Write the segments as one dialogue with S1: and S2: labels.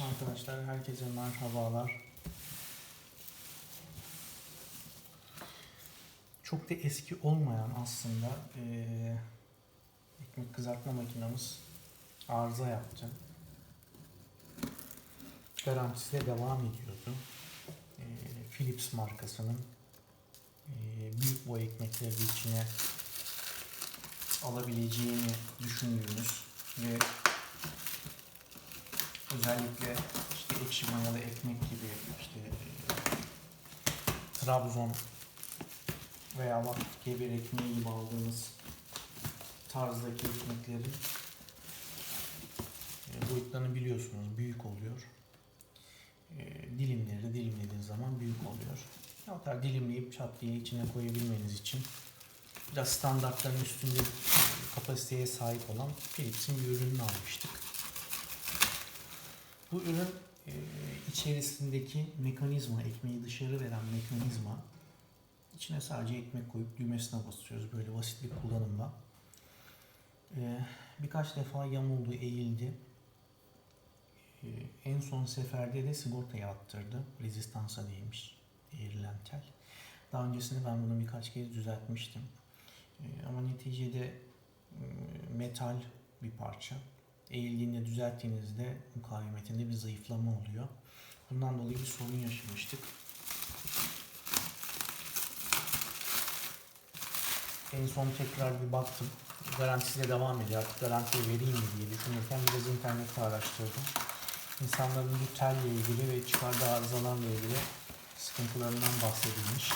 S1: Arkadaşlar herkese merhabalar. Çok da eski olmayan aslında eee, ekmek kızartma makinamız arıza yaptı. Garantisi de devam ediyordu. Eee, Philips markasının eee, büyük boy ekmekleri içine alabileceğini düşündüğümüz ve özellikle işte ekşi mayalı ekmek gibi işte e, Trabzon veya vakıf kebir ekmeği gibi aldığımız tarzdaki ekmeklerin e, boyutlarını biliyorsunuz büyük oluyor. E, dilimleri dilimlediğiniz zaman büyük oluyor. Hatta dilimleyip çat diye içine koyabilmeniz için biraz standartların üstünde kapasiteye sahip olan Philips'in bir ürününü almıştık. Bu ürün e, içerisindeki mekanizma, ekmeği dışarı veren mekanizma içine sadece ekmek koyup düğmesine basıyoruz böyle basit bir kullanımla. E, birkaç defa yamuldu, eğildi. E, en son seferde de sigortaya attırdı. Rezistansa değmiş eğrilen tel. Daha öncesinde ben bunu birkaç kez düzeltmiştim. E, ama neticede e, metal bir parça eğildiğinde düzelttiğinizde mukavemetinde bir zayıflama oluyor. Bundan dolayı bir sorun yaşamıştık. En son tekrar bir baktım. Garantisi de devam ediyor. Artık garantiye vereyim mi diye düşünürken biraz internette araştırdım. İnsanların bu telle ilgili ve çıkardığı arızalarla ilgili sıkıntılarından bahsedilmiş.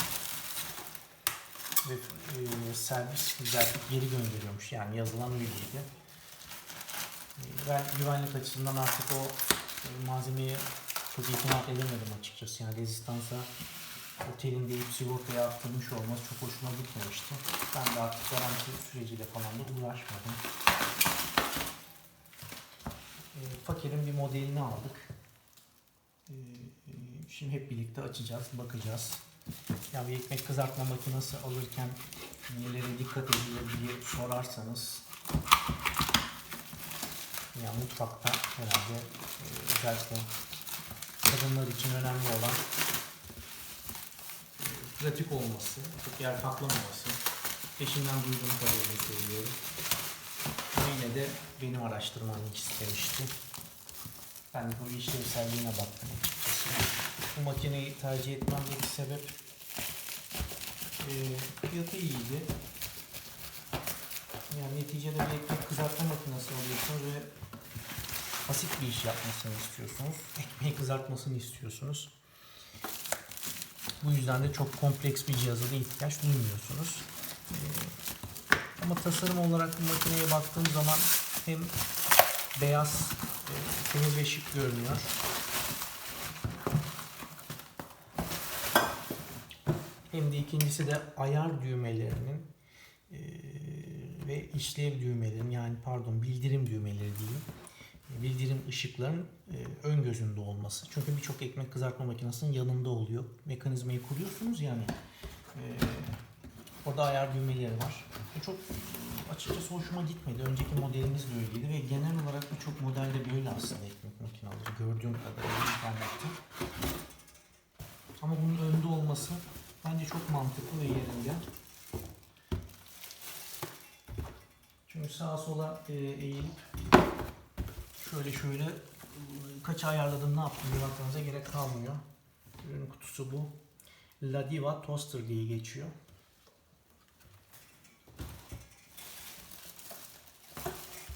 S1: Ve e, servis düzeltip geri gönderiyormuş. Yani yazılan öyleydi. Ben güvenlik açısından artık o e, malzemeyi çok itimat edemedim açıkçası. Yani rezistansa otelin deyip sigortaya attırmış olması çok hoşuma gitmemişti. Ben de artık garanti süreciyle falan da uğraşmadım. E, Fakir'in bir modelini aldık. E, e, Şimdi hep birlikte açacağız, bakacağız. Ya bir ekmek kızartma makinesi alırken nelere dikkat edilir diye sorarsanız yani mutfakta herhalde e, özellikle kadınlar için önemli olan e, pratik olması, çok yer kaplamaması. Eşimden duyduğum kadarıyla söylüyorum. Yine de benim araştırmamı istemişti. Ben de bu işlevselliğine baktım açıkçası. Bu makineyi tercih etmemdeki sebep e, fiyatı iyiydi. Yani neticede bir ekmek kızartma makinesi alıyorsunuz ve basit bir iş yapmasını istiyorsunuz. Ekmeği kızartmasını istiyorsunuz. Bu yüzden de çok kompleks bir cihaza da ihtiyaç duymuyorsunuz. Ee, ama tasarım olarak bu makineye baktığım zaman hem beyaz, e, temiz ve şık görünüyor. Hem de ikincisi de ayar düğmelerinin e, ve işlev düğmelerin yani pardon bildirim düğmeleri diyeyim bildirim ışıkların e, ön gözünde olması. Çünkü birçok ekmek kızartma makinesinin yanında oluyor. Mekanizmayı kuruyorsunuz yani. E, orada ayar düğmeleri var. Bu çok açıkçası hoşuma gitmedi. Önceki modelimiz de öyleydi ve genel olarak birçok modelde böyle aslında ekmek makineleri gördüğüm kadarıyla internette. Ama bunun önde olması bence çok mantıklı ve yerinde. Çünkü sağa sola e, eğilip şöyle şöyle e, kaç ayarladım ne yaptım diye bakmanıza gerek kalmıyor. Ürün kutusu bu. Ladiva Toaster diye geçiyor.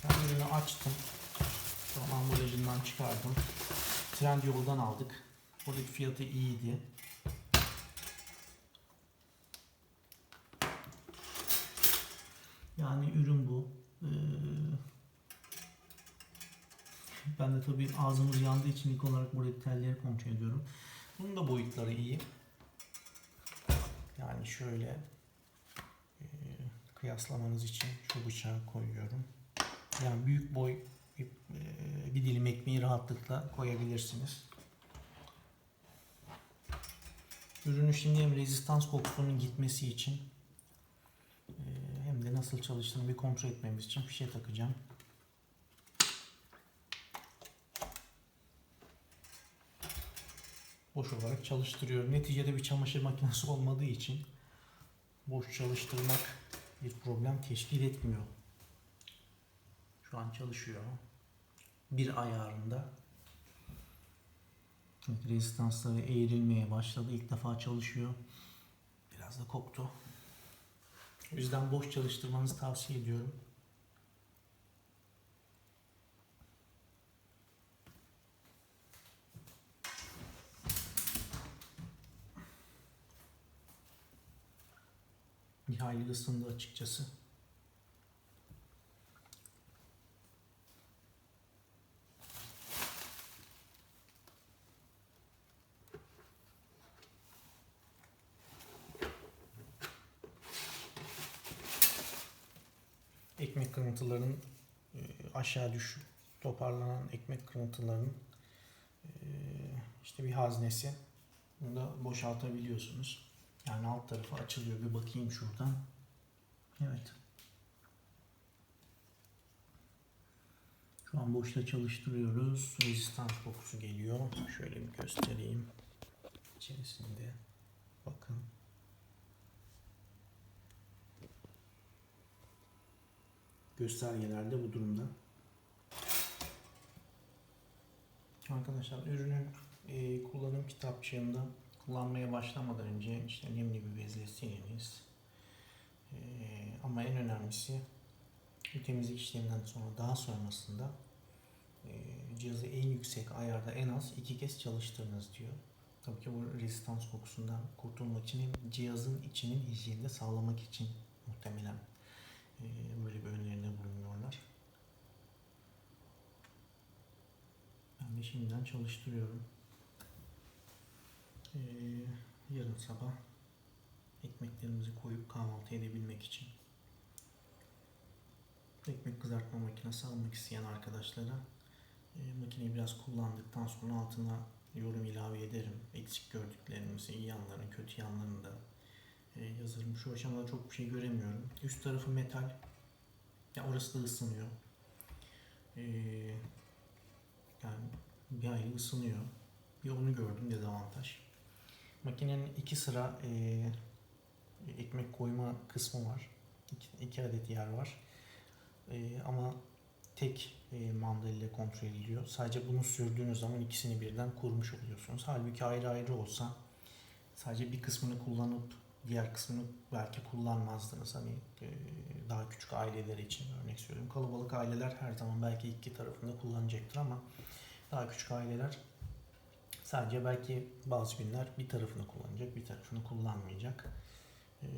S1: Ben ürünü açtım. Şu an ambalajından çıkardım. Trendyol'dan aldık. Buradaki fiyatı iyiydi. Yani ürün bu. Ee, ben de tabii ağzımız yandığı için ilk olarak buradaki telleri kontrol ediyorum. Bunun da boyutları iyi. Yani şöyle e, kıyaslamanız için şu bıçağı koyuyorum. Yani büyük boy bir, e, bir dilim ekmeği rahatlıkla koyabilirsiniz. Ürünü şimdi hem rezistans kokusunun gitmesi için e, hem de nasıl çalıştığını bir kontrol etmemiz için fişe takacağım. Boş olarak çalıştırıyorum. Neticede bir çamaşır makinesi olmadığı için boş çalıştırmak bir problem teşkil etmiyor. Şu an çalışıyor. Bir ayarında. Evet, rezistansları eğrilmeye başladı. İlk defa çalışıyor. Biraz da koktu. O yüzden boş çalıştırmanızı tavsiye ediyorum. Hayli ısındı açıkçası. Ekmek kırıntılarının e, aşağı düş toparlanan ekmek kırıntılarının e, işte bir haznesi. Bunu da boşaltabiliyorsunuz. Yani alt tarafı açılıyor. Bir bakayım şuradan. Evet. Şu an boşta çalıştırıyoruz. Rezistans kokusu geliyor. Şöyle bir göstereyim. İçerisinde bakın. Göstergelerde bu durumda. Arkadaşlar ürünün e, kullanım kitapçığında kullanmaya başlamadan önce işte nemli bir bezle siliniz. E, ama en önemlisi temizlik işleminden sonra daha sonrasında e, cihazı en yüksek ayarda en az iki kez çalıştırınız diyor. Tabii ki bu rezistans kokusundan kurtulmak için cihazın içinin hijyenini sağlamak için muhtemelen e, böyle bir öneride bulunuyorlar. Ben de şimdiden çalıştırıyorum. Ee, yarın sabah ekmeklerimizi koyup kahvaltı edebilmek için ekmek kızartma makinesi almak isteyen arkadaşlara e, makineyi biraz kullandıktan sonra altına yorum ilave ederim. Eksik gördüklerimizi, iyi yanlarını, kötü yanlarını da e, yazarım. Şu aşamada çok bir şey göremiyorum. Üst tarafı metal. Ya orası da ısınıyor. Ee, yani bir hayli ısınıyor. Bir onu gördüm dezavantaj. Makinenin iki sıra e, ekmek koyma kısmı var. İki, iki adet yer var. E, ama tek e, mandal ile kontrol ediliyor. Sadece bunu sürdüğünüz zaman ikisini birden kurmuş oluyorsunuz. Halbuki ayrı ayrı olsa sadece bir kısmını kullanıp diğer kısmını belki kullanmazdınız. Hani e, daha küçük aileler için örnek söylüyorum. Kalabalık aileler her zaman belki iki tarafında kullanacaktır ama daha küçük aileler sadece belki bazı günler bir tarafını kullanacak, bir tarafını kullanmayacak. E,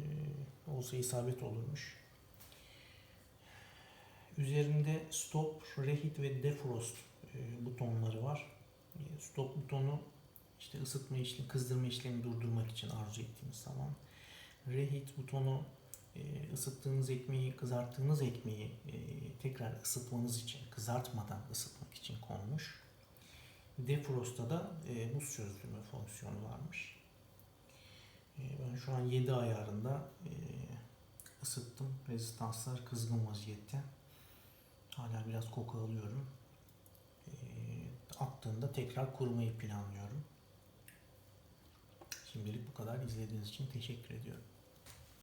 S1: olsa isabet olurmuş. Üzerinde stop, reheat ve defrost e, butonları var. E, stop butonu işte ısıtma işlemi, kızdırma işlemi durdurmak için arzu ettiğiniz zaman. Reheat butonu e, ısıttığınız ekmeği, kızarttığınız ekmeği e, tekrar ısıtmanız için, kızartmadan ısıtmak için konmuş. Defrost'ta da e, buz çözdürme fonksiyonu varmış. E, ben şu an 7 ayarında e, ısıttım. Rezistanslar kızgın vaziyette. Hala biraz koku alıyorum. E, attığında tekrar kurumayı planlıyorum. Şimdilik bu kadar. İzlediğiniz için teşekkür ediyorum.